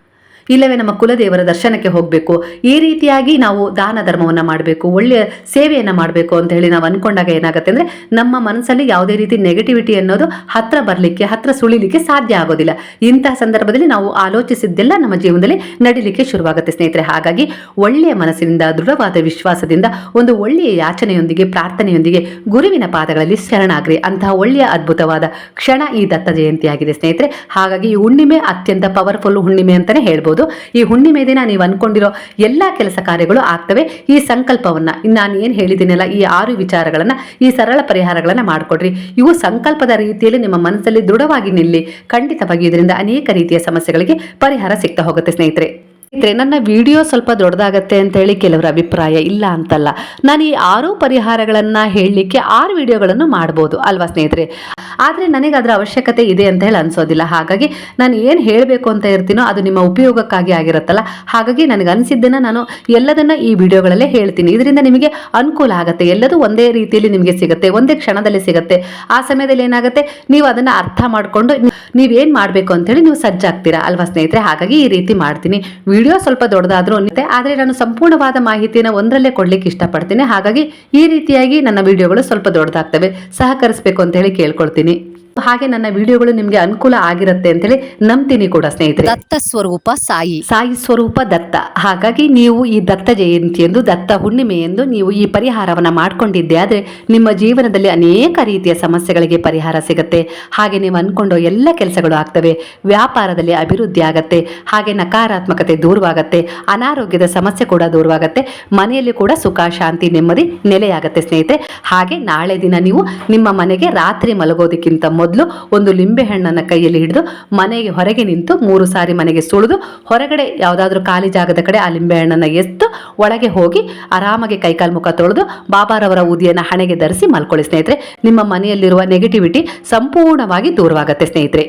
ಇಲ್ಲವೇ ನಮ್ಮ ಕುಲದೇವರ ದರ್ಶನಕ್ಕೆ ಹೋಗಬೇಕು. ಈ ರೀತಿಯಾಗಿ ನಾವು ದಾನ ಧರ್ಮವನ್ನು ಮಾಡಬೇಕು, ಒಳ್ಳೆಯ ಸೇವೆಯನ್ನು ಮಾಡಬೇಕು ಅಂತ ಹೇಳಿ ನಾವು ಅನ್ಕೊಂಡಾಗ ಏನಾಗುತ್ತೆ ಅಂದರೆ ನಮ್ಮ ಮನಸ್ಸಲ್ಲಿ ಯಾವುದೇ ರೀತಿ ನೆಗೆಟಿವಿಟಿ ಅನ್ನೋದು ಹತ್ರ ಬರಲಿಕ್ಕೆ, ಹತ್ರ ಸುಳಿಲಿಕ್ಕೆ ಸಾಧ್ಯ ಆಗೋದಿಲ್ಲ. ಇಂತಹ ಸಂದರ್ಭದಲ್ಲಿ ನಾವು ಆಲೋಚಿಸಿದ್ದೆಲ್ಲ ನಮ್ಮ ಜೀವನದಲ್ಲಿ ನಡಿಲಿಕ್ಕೆ ಶುರುವಾಗುತ್ತೆ ಸ್ನೇಹಿತರೆ. ಹಾಗಾಗಿ ಒಳ್ಳೆಯ ಮನಸ್ಸಿನಿಂದ, ದೃಢವಾದ ವಿಶ್ವಾಸದಿಂದ, ಒಂದು ಒಳ್ಳೆಯ ಯಾಚನೆಯೊಂದಿಗೆ, ಪ್ರಾರ್ಥನೆಯೊಂದಿಗೆ ಗುರುವಿನ ಪಾದಗಳಲ್ಲಿ ಶರಣಾಗ್ರಿ. ಅಂತಹ ಒಳ್ಳೆಯ ಅದ್ಭುತವಾದ ಕ್ಷಣ ಈ ದತ್ತ ಜಯಂತಿಯಾಗಿದೆ ಸ್ನೇಹಿತರೆ. ಹಾಗಾಗಿ ಈ ಹುಣ್ಣಿಮೆ ಅತ್ಯಂತ ಪವರ್ಫುಲ್ ಹುಣ್ಣಿಮೆ ಅಂತಲೇ ಹೇಳ್ಬೋದು. ಈ ಹುಣ್ಣಿಮೆ ದಿನ ನೀವು ಅನ್ಕೊಂಡಿರೋ ಎಲ್ಲ ಕೆಲಸ ಕಾರ್ಯಗಳು ಆಗ್ತವೆ. ಈ ಸಂಕಲ್ಪವನ್ನ, ನಾನು ಏನು ಹೇಳಿದ್ದೀನಲ್ಲ, ಈ ಆರು ವಿಚಾರಗಳನ್ನ, ಈ ಸರಳ ಪರಿಹಾರಗಳನ್ನ ಮಾಡ್ಕೊಡ್ರಿ. ಇವು ಸಂಕಲ್ಪದ ರೀತಿಯಲ್ಲಿ ನಿಮ್ಮ ಮನಸ್ಸಲ್ಲಿ ದೃಢವಾಗಿ ನಿಲ್ಲಿ ಖಂಡಿತವಾಗಿ ಇದರಿಂದ ಅನೇಕ ರೀತಿಯ ಸಮಸ್ಯೆಗಳಿಗೆ ಪರಿಹಾರ ಸಿಗ್ತಾ ಹೋಗುತ್ತೆ ಸ್ನೇಹಿತರೆ. ನನ್ನ ವಿಡಿಯೋ ಸ್ವಲ್ಪ ದೊಡ್ಡದಾಗತ್ತೆ ಅಂತ ಹೇಳಿ ಕೆಲವರ ಅಭಿಪ್ರಾಯ ಇಲ್ಲ ಅಂತಲ್ಲ. ನಾನು ಈ ಆರು ಪರಿಹಾರಗಳನ್ನ ಹೇಳಲಿಕ್ಕೆ ಆರು ವಿಡಿಯೋಗಳನ್ನು ಮಾಡ್ಬೋದು ಅಲ್ವಾ ಸ್ನೇಹಿತರೆ? ಆದರೆ ನನಗೆ ಅದರ ಅವಶ್ಯಕತೆ ಇದೆ ಅಂತ ಹೇಳಿ ಅನ್ಸೋದಿಲ್ಲ. ಹಾಗಾಗಿ ನಾನು ಏನು ಹೇಳಬೇಕು ಅಂತ ಇರ್ತೀನೋ ಅದು ನಿಮ್ಮ ಉಪಯೋಗಕ್ಕಾಗಿ ಆಗಿರುತ್ತಲ್ಲ. ಹಾಗಾಗಿ ನನಗೆ ಅನಿಸಿದ್ದನ್ನು ನಾನು ಎಲ್ಲದನ್ನ ಈ ವಿಡಿಯೋಗಳಲ್ಲೇ ಹೇಳ್ತೀನಿ. ಇದರಿಂದ ನಿಮಗೆ ಅನುಕೂಲ ಆಗುತ್ತೆ. ಎಲ್ಲದೂ ಒಂದೇ ರೀತಿಯಲ್ಲಿ ನಿಮಗೆ ಸಿಗುತ್ತೆ. ಒಂದೇ ಕ್ಷಣದಲ್ಲಿ ಸಿಗುತ್ತೆ. ಆ ಸಮಯದಲ್ಲಿ ಏನಾಗುತ್ತೆ? ನೀವು ಅದನ್ನು ಅರ್ಥ ಮಾಡಿಕೊಂಡು ನೀವೇನು ಮಾಡಬೇಕು ಅಂತೇಳಿ ನೀವು ಸಜ್ಜಾಗ್ತೀರಾ ಅಲ್ವಾ ಸ್ನೇಹಿತರೆ? ಹಾಗಾಗಿ ಈ ರೀತಿ ಮಾಡ್ತೀನಿ. ವಿಡಿಯೋ ಸ್ವಲ್ಪ ದೊಡ್ಡದಾದ್ರೂ ಆದರೆ ನಾನು ಸಂಪೂರ್ಣವಾದ ಮಾಹಿತಿನ ಒಂದರಲ್ಲೇ ಕೊಡ್ಲಿಕ್ಕೆ ಇಷ್ಟಪಡ್ತೀನಿ. ಹಾಗಾಗಿ ಈ ರೀತಿಯಾಗಿ ನನ್ನ ವಿಡಿಯೋಗಳು ಸ್ವಲ್ಪ ದೊಡ್ಡದಾಗ್ತವೆ. ಸಹಕರಿಸಬೇಕು ಅಂತ ಹೇಳಿ ಕೇಳ್ಕೊಳ್ತೀನಿ. ಹಾಗೆ ನನ್ನ ವಿಡಿಯೋಗಳು ನಿಮಗೆ ಅನುಕೂಲ ಆಗಿರುತ್ತೆ ಅಂತ ಹೇಳಿ ನಂಬ್ತೀನಿ ಕೂಡ ಸ್ನೇಹಿತರೆ. ದತ್ತ ಸ್ವರೂಪ ಸಾಯಿ. ಸಾಯಿ ಸ್ವರೂಪ ದತ್ತ. ಹಾಗಾಗಿ ನೀವು ಈ ದತ್ತ ಜಯಂತಿ ಎಂದು ದತ್ತ ಹುಣ್ಣಿಮೆ ಎಂದು ನೀವು ಈ ಪರಿಹಾರವನ್ನ ಮಾಡ್ಕೊಂಡಿದ್ದೆ ಆದರೆ ನಿಮ್ಮ ಜೀವನದಲ್ಲಿ ಅನೇಕ ರೀತಿಯ ಸಮಸ್ಯೆಗಳಿಗೆ ಪರಿಹಾರ ಸಿಗುತ್ತೆ. ಹಾಗೆ ನೀವು ಅನ್ಕೊಂಡು ಎಲ್ಲ ಕೆಲಸಗಳು ಆಗ್ತವೆ. ವ್ಯಾಪಾರದಲ್ಲಿ ಅಭಿವೃದ್ಧಿ ಆಗತ್ತೆ. ಹಾಗೆ ನಕಾರಾತ್ಮಕತೆ ದೂರವಾಗತ್ತೆ. ಅನಾರೋಗ್ಯದ ಸಮಸ್ಯೆ ಕೂಡ ದೂರವಾಗತ್ತೆ. ಮನೆಯಲ್ಲಿ ಕೂಡ ಸುಖ ಶಾಂತಿ ನೆಮ್ಮದಿ ನೆಲೆಯಾಗತ್ತೆ ಸ್ನೇಹಿತರೆ. ಹಾಗೆ ನಾಳೆ ದಿನ ನೀವು ನಿಮ್ಮ ಮನೆಗೆ ರಾತ್ರಿ ಮಲಗೋದಕ್ಕಿಂತ ಮೊದಲು ಒಂದು ಲಿಂಬೆ ಹಣ್ಣನ್ನು ಕೈಯಲ್ಲಿ ಹಿಡಿದು ಮನೆಗೆ ಹೊರಗೆ ನಿಂತು ಮೂರು ಸಾರಿ ಮನೆಗೆ ಸುಳಿದು ಹೊರಗಡೆ ಯಾವುದಾದ್ರೂ ಖಾಲಿ ಜಾಗದ ಕಡೆ ಆ ಲಿಂಬೆ ಹಣ್ಣನ್ನು ಎತ್ತು ಒಳಗೆ ಹೋಗಿ ಆರಾಮಾಗಿ ಕೈಕಾಲು ಮುಖ ತೊಳೆದು ಬಾಬಾರವರ ಉದಿಯನ್ನು ಹಣೆಗೆ ಧರಿಸಿ ಮಲ್ಕೊಳ್ಳಿ ಸ್ನೇಹಿತರೆ. ನಿಮ್ಮ ಮನೆಯಲ್ಲಿರುವ ನೆಗೆಟಿವಿಟಿ ಸಂಪೂರ್ಣವಾಗಿ ದೂರವಾಗುತ್ತೆ ಸ್ನೇಹಿತರೆ.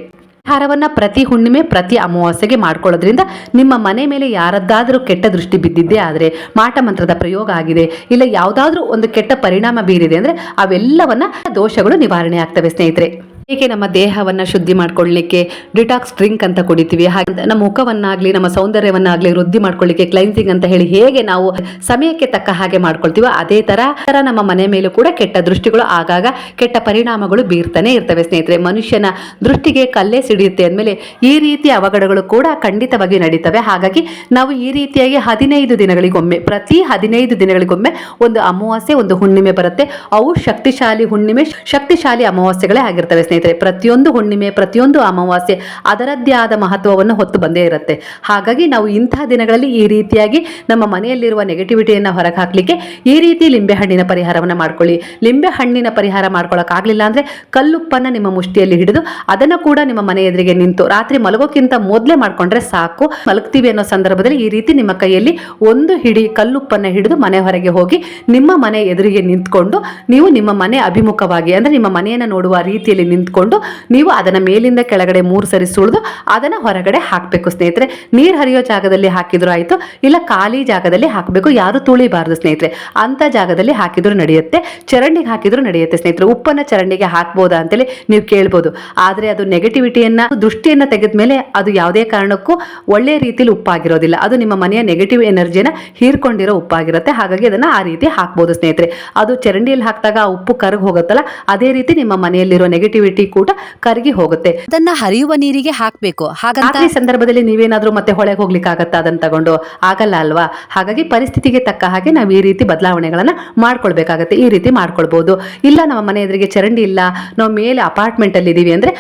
ಹಾರವನ್ನು ಪ್ರತಿ ಹುಣ್ಣಿಮೆ, ಪ್ರತಿ ಅಮಾವಾಸ್ಯೆಗೆ ಮಾಡ್ಕೊಳ್ಳೋದ್ರಿಂದ ನಿಮ್ಮ ಮನೆ ಮೇಲೆ ಯಾರದ್ದಾದರೂ ಕೆಟ್ಟ ದೃಷ್ಟಿ ಬಿದ್ದಿದ್ದೇ ಆದರೆ ಮಾಟ ಮಂತ್ರದ ಪ್ರಯೋಗ ಆಗಿದೆ. ಇಲ್ಲ, ಯಾವುದಾದ್ರೂ ಒಂದು ಕೆಟ್ಟ ಪರಿಣಾಮ ಬೀರಿದೆ ಅಂದರೆ ಅವೆಲ್ಲವನ್ನ ದೋಷಗಳು ನಿವಾರಣೆ ಆಗ್ತವೆ ಸ್ನೇಹಿತರೆ. ಹೀಗೆ ನಮ್ಮ ದೇಹವನ್ನ ಶುದ್ಧಿ ಮಾಡ್ಕೊಳ್ಳಿಕ್ಕೆ ಡಿಟಾಕ್ಸ್ ಡ್ರಿಂಕ್ ಅಂತ ಕುಡಿತೀವಿ? ಹಾಗೆ ನಮ್ಮ ಮುಖವನ್ನಾಗ್ಲಿ, ನಮ್ಮ ಸೌಂದರ್ಯವನ್ನಾಗ್ಲಿ ವೃದ್ಧಿ ಮಾಡ್ಕೊಳ್ಳಿಕ್ಕೆ ಕ್ಲೈನ್ಸಿಂಗ್ ಅಂತ ಹೇಳಿ ಹೇಗೆ ನಾವು ಸಮಯಕ್ಕೆ ತಕ್ಕ ಹಾಗೆ ಮಾಡ್ಕೊಳ್ತೀವೋ ಅದೇ ತರ ತರ ನಮ್ಮ ಮನೆ ಮೇಲೂ ಕೂಡ ಕೆಟ್ಟ ದೃಷ್ಟಿಗಳು ಆಗಾಗ ಕೆಟ್ಟ ಪರಿಣಾಮಗಳು ಬೀರ್ತಾನೆ ಇರ್ತವೆ ಸ್ನೇಹಿತರೆ. ಮನುಷ್ಯನ ದೃಷ್ಟಿಗೆ ಕಲ್ಲೇ ಸಿಡಿಯುತ್ತೆ ಅಂದಮೇಲೆ ಈ ರೀತಿಯ ಅವಘಡಗಳು ಕೂಡ ಖಂಡಿತವಾಗಿ ನಡೀತವೆ. ಹಾಗಾಗಿ ನಾವು ಈ ರೀತಿಯಾಗಿ ಹದಿನೈದು ದಿನಗಳಿಗೊಮ್ಮೆ, ಪ್ರತಿ ಹದಿನೈದು ದಿನಗಳಿಗೊಮ್ಮೆ ಒಂದು ಅಮಾವಾಸ್ಯೆ ಒಂದು ಹುಣ್ಣಿಮೆ ಬರುತ್ತೆ. ಅವು ಶಕ್ತಿಶಾಲಿ ಹುಣ್ಣಿಮೆ, ಶಕ್ತಿಶಾಲಿ ಅಮಾವಾಸ್ಯೆಗಳೇ ಆಗಿರ್ತವೆ ಸ್ನೇಹಿತರೆ. ಪ್ರತಿಯೊಂದು ಹುಣ್ಣಿಮೆ, ಪ್ರತಿಯೊಂದು ಅಮಾವಾಸ್ಯೆ ಅದರದ್ದೇ ಆದ ಮಹತ್ವವನ್ನು ಹೊತ್ತು ಬಂದೇ ಇರುತ್ತೆ. ಹಾಗಾಗಿ ನಾವು ಇಂತಹ ದಿನಗಳಲ್ಲಿ ಈ ರೀತಿಯಾಗಿ ನಮ್ಮ ಮನೆಯಲ್ಲಿರುವ ನೆಗೆಟಿವಿಟಿಯನ್ನು ಹೊರಗೆ ಹಾಕಲಿಕ್ಕೆ ಈ ರೀತಿ ಲಿಂಬೆಹಣ್ಣಿನ ಪರಿಹಾರವನ್ನು ಮಾಡ್ಕೊಳ್ಳಿ. ಲಿಂಬೆಹಣ್ಣಿನ ಪರಿಹಾರ ಮಾಡ್ಕೊಳ್ಳೋಕ್ಕಾಗಲಿಲ್ಲ ಅಂದರೆ ಕಲ್ಲುಪ್ಪನ್ನು ನಿಮ್ಮ ಮುಷ್ಟಿಯಲ್ಲಿ ಹಿಡಿದು ಅದನ್ನು ಕೂಡ ನಿಮ್ಮ ಮನೆ ಎದುರಿಗೆ ನಿಂತು ರಾತ್ರಿ ಮಲಗೋಕ್ಕಿಂತ ಮೊದಲೇ ಮಾಡ್ಕೊಂಡ್ರೆ ಸಾಕು. ಮಲಗ್ತೀವಿ ಅನ್ನೋ ಸಂದರ್ಭದಲ್ಲಿ ಈ ರೀತಿ ನಿಮ್ಮ ಕೈಯಲ್ಲಿ ಒಂದು ಹಿಡಿ ಕಲ್ಲುಪ್ಪನ್ನು ಹಿಡಿದು ಮನೆ ಹೊರಗೆ ಹೋಗಿ ನಿಮ್ಮ ಮನೆ ಎದುರಿಗೆ ನಿಂತ್ಕೊಂಡು ನೀವು ನಿಮ್ಮ ಮನೆ ಅಭಿಮುಖವಾಗಿ ಅಂದರೆ ನಿಮ್ಮ ಮನೆಯನ್ನು ನೋಡುವ ರೀತಿಯಲ್ಲಿ ನಿಂತ್ಕೊಂಡು ನಿಂತ್ಕೊಂಡು ನೀವು ಅದನ್ನ ಮೇಲಿಂದ ಕೆಳಗಡೆ ಮೂರು ಸರಿ ಸುಳಿದು ಅದನ್ನ ಹೊರಗಡೆ ಹಾಕಬೇಕು ಸ್ನೇಹಿತರೆ. ನೀರು ಹರಿಯೋ ಜಾಗದಲ್ಲಿ ಹಾಕಿದ್ರು ಆಯಿತು, ಇಲ್ಲ ಖಾಲಿ ಜಾಗದಲ್ಲಿ ಹಾಕಬೇಕು, ಯಾರು ತುಳಿಬಾರ್ದು ಸ್ನೇಹಿತರೆ. ಅಂತ ಜಾಗದಲ್ಲಿ ಹಾಕಿದ್ರು ನಡೆಯುತ್ತೆ, ಚರಂಡಿಗೆ ಹಾಕಿದ್ರು ನಡೆಯುತ್ತೆ ಸ್ನೇಹಿತರೆ. ಉಪ್ಪನ್ನ ಚರಂಡಿಗೆ ಹಾಕ್ಬೋದಾ ಅಂತೇಳಿ ನೀವು ಕೇಳ್ಬೋದು. ಆದ್ರೆ ಅದು ನೆಗೆಟಿವಿಟಿಯನ್ನು ದೃಷ್ಟಿಯನ್ನ ತೆಗೆದ ಮೇಲೆ ಅದು ಯಾವುದೇ ಕಾರಣಕ್ಕೂ ಒಳ್ಳೆಯ ರೀತಿಯಲ್ಲಿ ಉಪ್ಪಾಗಿರೋದಿಲ್ಲ. ಅದು ನಿಮ್ಮ ಮನೆಯ ನೆಗೆಟಿವ್ ಎನರ್ಜಿನ ಹೀರ್ಕೊಂಡಿರೋ ಉಪ್ಪಾಗಿರುತ್ತೆ. ಹಾಗಾಗಿ ಅದನ್ನ ಆ ರೀತಿ ಹಾಕ್ಬೋದು ಸ್ನೇಹಿತರೆ. ಅದು ಚರಂಡಿಯಲ್ಲಿ ಹಾಕಿದಾಗ ಆ ಉಪ್ಪು ಕರಗಿ ಹೋಗುತ್ತಲ್ಲ, ಅದೇ ರೀತಿ ನಿಮ್ಮ ಮನೆಯಲ್ಲಿರೋ ನೆಗೆಟಿವಿಟಿ ಕೂಡ ಕರಗಿ ಹೋಗುತ್ತೆ. ಅದನ್ನ ಹರಿಯುವ ನೀರಿಗೆ ಹಾಕಬೇಕು. ಹಾಗಂತ ರಾತ್ರಿ ಸಂದರ್ಭದಲ್ಲಿ ನೀವೇನಾದ್ರೂ ಮತ್ತೆ ಹೊಳೆಗೆ ಹೋಗ್ಲಿಕ್ಕೆ ಆಗತ್ತಾ ಅದನ್ನ ತಗೊಂಡು? ಆಗಲ್ಲ ಅಲ್ವಾ? ಹಾಗಾಗಿ ಪರಿಸ್ಥಿತಿಗೆ ತಕ್ಕ ಹಾಗೆ ನಾವು ಈ ರೀತಿ ಬದಲಾವಣೆಗಳನ್ನ ಮಾಡ್ಕೊಳ್ಬೇಕಾಗತ್ತೆ. ಈ ರೀತಿ ಮಾಡ್ಕೊಳ್ಬಹುದು ಇಲ್ಲ ನಮ್ಮ ಮನೆ ಎದುರಿಗೆ ಚರಂಡಿ ಇಲ್ಲ. ನಾವು ಮೇಲೆ ಅಪಾರ್ಟ್ಮೆಂಟ್ ಅಲ್ಲಿ ಇದೀವಿ ಅಂದ್ರೆ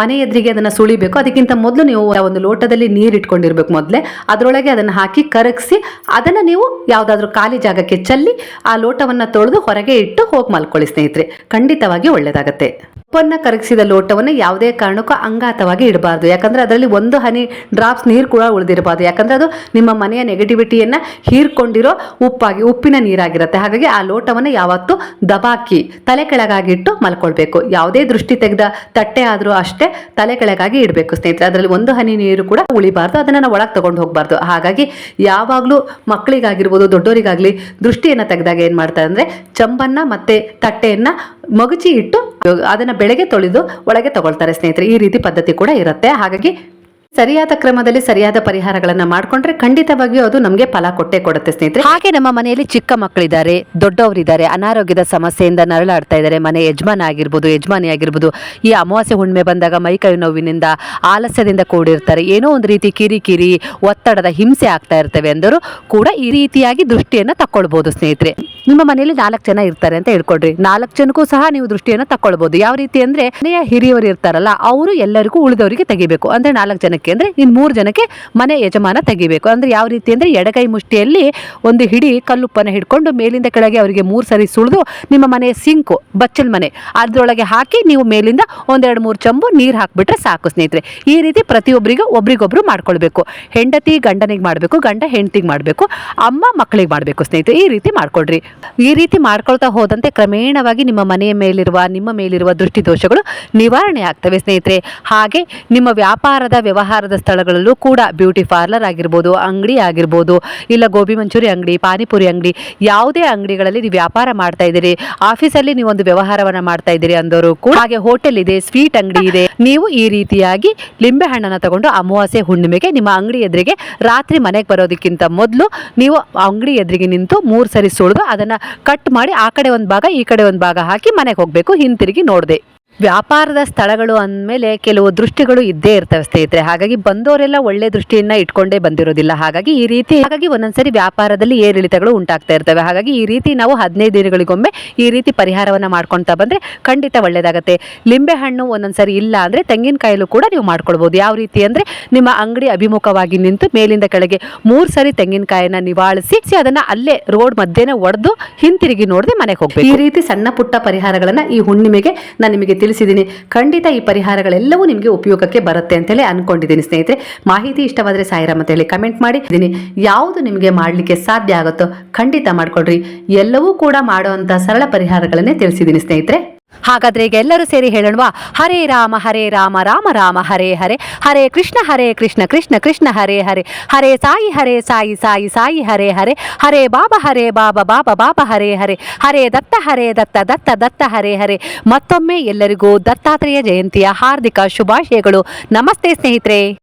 ಮನೆ ಎದುರಿಗೆ ಅದನ್ನ ಸುಳಿಬೇಕು. ಅದಕ್ಕಿಂತ ಮೊದಲು ನೀವು ಒಂದು ಲೋಟದಲ್ಲಿ ನೀರು ಇಟ್ಕೊಂಡಿರ್ಬೇಕು ಮೊದಲೇ. ಅದರೊಳಗೆ ಅದನ್ನ ಹಾಕಿ ಕರಗಿಸಿ ಅದನ್ನ ನೀವು ಯಾವ್ದಾದ್ರು ಖಾಲಿ ಜಾಗಕ್ಕೆ ಚಲ್ಲಿ ಆ ಲೋಟವನ್ನ ತೊಳೆದು ಹೊರಗೆ ಇಟ್ಟು ಹೋಗಿ ಮಲ್ಕೊಳ್ಳಿ ಸ್ನೇಹಿತರೆ. ಖಂಡಿತವಾಗಿ ಒಳ್ಳೇದಾಗತ್ತೆ. ಉಪ್ಪನ್ನ ಕರಗಿಸಿದ ಲೋಟವನ್ನ ಯಾವುದೇ ಕಾರಣಕ್ಕೂ ಅಂಗಾತವಾಗಿ ಇಡಬಾರ್ದು. ಯಾಕಂದ್ರೆ ಅದರಲ್ಲಿ ಒಂದು ಹನಿ ಡ್ರಾಪ್ಸ್ ನೀರು ಕೂಡ ಉಳಿದಿರಬಾರ್ದು. ಯಾಕಂದ್ರೆ ಅದು ನಿಮ್ಮ ಮನೆಯ ನೆಗೆಟಿವಿಟಿಯನ್ನ ಹೀರ್ಕೊಂಡಿರೋ ಉಪ್ಪಾಗಿ, ಉಪ್ಪಿನ ನೀರಾಗಿರುತ್ತೆ. ಹಾಗಾಗಿ ಆ ಲೋಟವನ್ನ ಯಾವತ್ತೂ ದಬಾಕಿ, ತಲೆ ಕೆಳಗಾಗಿಟ್ಟು ಮಲ್ಕೊಳ್ಬೇಕು. ಯಾವುದೇ ದೃಷ್ಟಿ ತೆಗೆದ ತಟ್ಟೆ ಆದರೂ ಅಷ್ಟೇ ತಲೆ ಕೆಳಗಾಗಿ ಇಡಬೇಕು ಸ್ನೇಹಿತರೆ. ಅದರಲ್ಲಿ ಒಂದು ಹನಿ ನೀರು ಕೂಡ ಉಳಿಬಾರ್ದು. ಅದನ್ನ ನಾವು ಒಳಗೆ ತಗೊಂಡು ಹೋಗಬಾರ್ದು. ಹಾಗಾಗಿ ಯಾವಾಗಲೂ ಮಕ್ಕಳಿಗಾಗಿರ್ಬೋದು ದೊಡ್ಡವರಿಗಾಗ್ಲಿ ದೃಷ್ಟಿಯನ್ನ ತೆಗೆದಾಗ ಏನು ಮಾಡ್ತಾರೆ ಅಂದ್ರೆ, ಚಂಬನ್ನ ಮತ್ತೆ ತಟ್ಟೆಯನ್ನ ಮಗುಚಿ ಇಟ್ಟು ಅದನ್ನ ಬೆಳಗ್ಗೆ ತೊಳೆದು ಒಳಗೆ ತಗೊಳ್ತಾರೆ ಸ್ನೇಹಿತರೆ. ಈ ರೀತಿ ಪದ್ಧತಿ ಕೂಡ ಇರುತ್ತೆ. ಹಾಗಾಗಿ ಸರಿಯಾದ ಕ್ರಮದಲ್ಲಿ ಸರಿಯಾದ ಪರಿಹಾರಗಳನ್ನ ಮಾಡ್ಕೊಂಡ್ರೆ ಖಂಡಿತವಾಗಿಯೂ ಅದು ನಮಗೆ ಫಲ ಕೊಟ್ಟೆ ಕೊಡುತ್ತೆ ಸ್ನೇಹಿತರೆ. ಹಾಗೆ ನಮ್ಮ ಮನೆಯಲ್ಲಿ ಚಿಕ್ಕ ಮಕ್ಕಳಿದ್ದಾರೆ, ದೊಡ್ಡವರಿದ್ದಾರೆ, ಅನಾರೋಗ್ಯದ ಸಮಸ್ಯೆಯಿಂದ ನರಳಾಡ್ತಾ ಇದ್ದಾರೆ. ಮನೆ ಯಜಮಾನ ಆಗಿರ್ಬೋದು, ಯಜಮಾನಿ ಆಗಿರ್ಬೋದು, ಈ ಅಮಾವಾಸ್ಯೆ ಹುಣ್ಣಿಮೆ ಬಂದಾಗ ಮೈಕೈ ನೋವಿನಿಂದ ಆಲಸ್ಯದಿಂದ ಕೂಡಿರ್ತಾರೆ. ಏನೋ ಒಂದು ರೀತಿ ಕಿರಿಕಿರಿ ಒತ್ತಡದ ಹಿಂಸೆ ಆಗ್ತಾ ಇರ್ತವೆ ಅಂದರು ಕೂಡ ಈ ರೀತಿಯಾಗಿ ದೃಷ್ಟಿಯನ್ನು ತಕ್ಕೊಳ್ಬೋದು ಸ್ನೇಹಿತರೆ. ನಿಮ್ಮ ಮನೆಯಲ್ಲಿ ನಾಲ್ಕು ಜನ ಇರ್ತಾರೆ ಅಂತ ಹೇಳ್ಕೊಡ್ರಿ. ನಾಲ್ಕು ಜನಕ್ಕೂ ಸಹ ನೀವು ದೃಷ್ಟಿಯನ್ನು ತಕ್ಕೊಳ್ಬಹುದು ಯಾವ ರೀತಿ ಅಂದ್ರೆ ಮನೆಯ ಹಿರಿಯವರು ಇರ್ತಾರಲ್ಲ, ಅವರು ಎಲ್ಲರಿಗೂ ಉಳಿದವರಿಗೆ ತೆಗಿಬೇಕು. ಅಂದ್ರೆ ನಾಲ್ಕು ಜನಕ್ಕೆ ಅಂದ್ರೆ ಇನ್ನು ಮೂರು ಜನಕ್ಕೆ ಮನೆ ಯಜಮಾನ ತೆಗಿಬೇಕು. ಅಂದ್ರೆ ಯಾವ ರೀತಿ ಅಂದ್ರೆ ಎಡಗೈ ಮುಷ್ಟಿಯಲ್ಲಿ ಒಂದು ಹಿಡಿ ಕಲ್ಲುಪ್ಪನ್ನ ಹಿಡ್ಕೊಂಡು ಮೇಲಿಂದ ಕೆಳಗೆ ಅವರಿಗೆ ಮೂರು ಸರಿ ಸುಳಿದು ನಿಮ್ಮ ಮನೆಯ ಸಿಂಕು, ಬಚ್ಚಲ್ ಮನೆ, ಅದರೊಳಗೆ ಹಾಕಿ ನೀವು ಮೇಲಿಂದ ಒಂದೆರಡು ಮೂರು ಚಂಬು ನೀರು ಹಾಕ್ಬಿಟ್ರೆ ಸಾಕು ಸ್ನೇಹಿತರೆ. ಈ ರೀತಿ ಪ್ರತಿಯೊಬ್ಬರಿಗೂ ಒಬ್ರಿಗೊಬ್ರು ಮಾಡ್ಕೊಳ್ಬೇಕು. ಹೆಂಡತಿ ಗಂಡನಿಗೆ ಮಾಡಬೇಕು, ಗಂಡ ಹೆಂಡತಿಗೆ ಮಾಡಬೇಕು, ಅಮ್ಮ ಮಕ್ಕಳಿಗೆ ಮಾಡಬೇಕು ಸ್ನೇಹಿತರೆ. ಈ ರೀತಿ ಮಾಡ್ಕೊಳ್ರಿ ಈ ರೀತಿ ಮಾಡ್ಕೊಳ್ತಾ ಹೋದಂತೆ ಕ್ರಮೇಣವಾಗಿ ನಿಮ್ಮ ಮನೆಯ ಮೇಲಿರುವ, ನಿಮ್ಮ ಮೇಲಿರುವ ದೃಷ್ಟಿದೋಷಗಳು ನಿವಾರಣೆ ಆಗ್ತವೆ ಸ್ನೇಹಿತರೆ. ಹಾಗೆ ನಿಮ್ಮ ವ್ಯಾಪಾರದ, ವ್ಯವಹಾರದ ಸ್ಥಳಗಳಲ್ಲೂ ಕೂಡ ಬ್ಯೂಟಿ ಪಾರ್ಲರ್ ಆಗಿರ್ಬೋದು, ಅಂಗಡಿ ಆಗಿರ್ಬೋದು, ಇಲ್ಲ ಗೋಬಿ ಮಂಚೂರಿ ಅಂಗಡಿ, ಪಾನಿಪುರಿ ಅಂಗಡಿ, ಯಾವುದೇ ಅಂಗಡಿಗಳಲ್ಲಿ ನೀವು ವ್ಯಾಪಾರ ಮಾಡ್ತಾ ಇದ್ದೀರಿ. ಆಫೀಸಲ್ಲಿ ನೀವು ಒಂದು ವ್ಯವಹಾರವನ್ನ ಮಾಡ್ತಾ ಇದ್ದೀರಿ ಅಂದವರು ಕೂಡ ಹಾಗೆ ಹೋಟೆಲ್ ಇದೆ, ಸ್ವೀಟ್ ಅಂಗಡಿ ಇದೆ. ನೀವು ಈ ರೀತಿಯಾಗಿ ಲಿಂಬೆ ಹಣ್ಣನ್ನ ತಗೊಂಡು ಅಮಾವಾಸ್ಯೆ ಹುಣ್ಣಿಮೆಗೆ ನಿಮ್ಮ ಅಂಗಡಿ ಎದುರಿಗೆ ರಾತ್ರಿ ಮನೆಗೆ ಬರೋದಕ್ಕಿಂತ ಮೊದಲು ನೀವು ಅಂಗಡಿ ಎದುರಿಗೆ ನಿಂತು ಮೂರು ಸರಿ ಸುಳಿದು ಅದನ್ನ ಕಟ್ ಮಾಡಿ ಆ ಕಡೆ ಒಂದು ಭಾಗ, ಈ ಕಡೆ ಒಂದು ಭಾಗ ಹಾಕಿ ಮನೆಗೆ ಹೋಗಬೇಕು. ಹಿಂತಿರುಗಿ ನೋಡದೆ. ವ್ಯಾಪಾರದ ಸ್ಥಳಗಳು ಅಂದಮೇಲೆ ಕೆಲವು ದೃಷ್ಟಿಗಳು ಇದ್ದೇ ಇರ್ತವೆ ಸ್ನೇಹಿತರೆ. ಹಾಗಾಗಿ ಬಂದವರೆಲ್ಲ ಒಳ್ಳೆ ದೃಷ್ಟಿಯನ್ನ ಇಟ್ಕೊಂಡೇ ಬಂದಿರೋದಿಲ್ಲ. ಹಾಗಾಗಿ ಈ ರೀತಿ ಹಾಗಾಗಿ ಒಂದೊಂದ್ಸರಿ ವ್ಯಾಪಾರದಲ್ಲಿ ಏರಿಳಿತಗಳು ಉಂಟಾಗ್ತಾ ಇರ್ತವೆ. ಹಾಗಾಗಿ ಈ ರೀತಿ ನಾವು ಹದಿನೈದು ದಿನಗಳಿಗೊಮ್ಮೆ ಈ ರೀತಿ ಪರಿಹಾರವನ್ನು ಮಾಡ್ಕೊತಾ ಬಂದರೆ ಖಂಡಿತ ಒಳ್ಳೆಯದಾಗುತ್ತೆ ಲಿಂಬೆ ಹಣ್ಣು ಒಂದೊಂದ್ಸರಿ ಇಲ್ಲ ಅಂದರೆ ತೆಂಗಿನಕಾಯಲ್ಲೂ ಕೂಡ ನೀವು ಮಾಡ್ಕೊಳ್ಬೋದು. ಯಾವ ರೀತಿ ಅಂದರೆ ನಿಮ್ಮ ಅಂಗಡಿ ಅಭಿಮುಖವಾಗಿ ನಿಂತು ಮೇಲಿಂದ ಕೆಳಗೆ ಮೂರು ಸರಿ ತೆಂಗಿನಕಾಯನ್ನ ನಿವಾಳಿಸಿ ಅದನ್ನು ಅಲ್ಲೇ ರೋಡ್ ಮಧ್ಯೆನೇ ಒಡೆದು ಹಿಂತಿರುಗಿ ನೋಡದೆ ಮನೆಗೆ ಹೋಗ್ಬೇಕು. ಈ ರೀತಿ ಸಣ್ಣ ಪುಟ್ಟ ಪರಿಹಾರಗಳನ್ನು ಈ ಹುಣ್ಣಿಮೆಗೆ ನಾನು ನಿಮಗೆ ತಿಳಿಸಿದ್ದೀನಿ. ಖಂಡಿತ ಈ ಪರಿಹಾರಗಳೆಲ್ಲವೂ ನಿಮಗೆ ಉಪಯೋಗಕ್ಕೆ ಬರುತ್ತೆ ಅಂತೇಳಿ ಅನ್ಕೊಂಡಿದ್ದೀನಿ ಸ್ನೇಹಿತರೆ. ಮಾಹಿತಿ ಇಷ್ಟವಾದರೆ ಸಾಯಿರಾಮ್ ಅಂತ ಹೇಳಿ ಕಮೆಂಟ್ ಮಾಡಿ. ಇದ್ದೀನಿ. ಯಾವುದು ನಿಮಗೆ ಮಾಡಲಿಕ್ಕೆ ಸಾಧ್ಯ ಆಗುತ್ತೋ ಖಂಡಿತ ಮಾಡಿಕೊಡ್ರಿ ಎಲ್ಲವೂ ಕೂಡ ಮಾಡುವಂಥ ಸರಳ ಪರಿಹಾರಗಳನ್ನೇ ತಿಳಿಸಿದ್ದೀನಿ ಸ್ನೇಹಿತರೆ. ಹಾಗಾದ್ರೆ ಈಗ ಎಲ್ಲರೂ ಸೇರಿ ಹೇಳೋಣವಾ? ಹರೇ ರಾಮ ಹರೇ ರಾಮ ರಾಮ ರಾಮ, ಹರೇ ಹರೇ. ಹರೇ ಕೃಷ್ಣ ಹರೇ ಕೃಷ್ಣ ಕೃಷ್ಣ ಕೃಷ್ಣ, ಹರೇ ಹರೇ. ಹರೇ ಸಾಯಿ ಹರೇ ಸಾಯಿ ಸಾಯಿ ಸಾಯಿ, ಹರೇ ಹರೇ. ಹರೇ ಬಾಬಾ ಹರೇ ಬಾಬಾ ಬಾಬಾ ಬಾಬಾ, ಹರೇ ಹರೇ. ಹರೇ ದತ್ತ ಹರೇ ದತ್ತ ದತ್ತ ದತ್ತ, ಹರೇ ಹರೇ. ಮತ್ತೊಮ್ಮೆ ಎಲ್ಲರಿಗೂ ದತ್ತಾತ್ರೇಯ ಜಯಂತಿಯ ಹಾರ್ದಿಕ ಶುಭಾಶಯಗಳು. ನಮಸ್ತೆ ಸ್ನೇಹಿತರೆ.